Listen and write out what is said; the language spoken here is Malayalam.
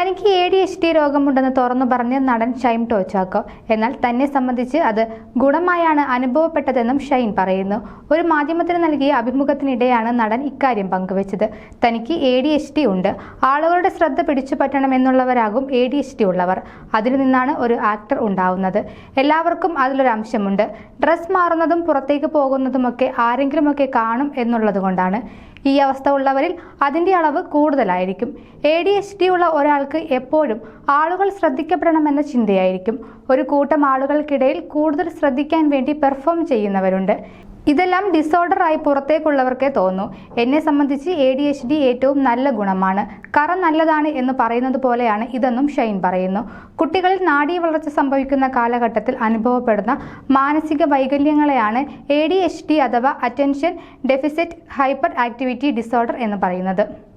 തനിക്ക് എ ഡി എച്ച് ഡി രോഗമുണ്ടെന്ന് തുറന്നു പറഞ്ഞ നടൻ ഷൈൻ ടോച്ചാക്കോ. എന്നാൽ തന്നെ സംബന്ധിച്ച് അത് ഗുണമായാണ് അനുഭവപ്പെട്ടതെന്നും ഷൈൻ പറയുന്നു. ഒരു മാധ്യമത്തിന് നൽകിയ അഭിമുഖത്തിനിടെയാണ് നടൻ ഇക്കാര്യം പങ്കുവച്ചത്. തനിക്ക് എ ഡി എച്ച് ഡി ഉണ്ട്. ആളുകളുടെ ശ്രദ്ധ പിടിച്ചു പറ്റണമെന്നുള്ളവരാകും എ ഡി എച്ച് ഡി ഉള്ളവർ. അതിൽ നിന്നാണ് ഒരു ആക്ടർ ഉണ്ടാവുന്നത്. എല്ലാവർക്കും അതിലൊരു അംശമുണ്ട്. ഡ്രസ് മാറുന്നതും പുറത്തേക്ക് പോകുന്നതുമൊക്കെ ആരെങ്കിലുമൊക്കെ കാണും എന്നുള്ളത് കൊണ്ടാണ് ഈ അവസ്ഥ ഉള്ളവരിൽ അതിന്റെ അളവ് കൂടുതലായിരിക്കും. എ ഡി എച്ച് ഡി ഉള്ള ഒരാൾക്ക് എപ്പോഴും ആളുകൾ ശ്രദ്ധിക്കപ്പെടണമെന്ന ചിന്തയായിരിക്കും. ഒരു കൂട്ടം ആളുകൾക്കിടയിൽ കൂടുതൽ ശ്രദ്ധിക്കാൻ വേണ്ടി പെർഫോം ചെയ്യുന്നവരുണ്ട്. ഇതെല്ലാം ഡിസോർഡറായി പുറത്തേക്കുള്ളവർക്കേ തോന്നൂ. എന്നെ സംബന്ധിച്ച് എ ഡി എച്ച് ഡി ഏറ്റവും നല്ല ഗുണമാണ്. കറ നല്ലതാണ് എന്ന് പറയുന്നത് പോലെയാണ് ഇതെന്നും ഷൈൻ പറയുന്നു. കുട്ടികളിൽ നാഡീ വളർച്ച സംഭവിക്കുന്ന കാലഘട്ടത്തിൽ അനുഭവപ്പെടുന്ന മാനസിക വൈകല്യങ്ങളെയാണ് എ ഡി എച്ച് ഡി അഥവാ attention deficit hyperactivity disorder എന്ന് പറയുന്നത്.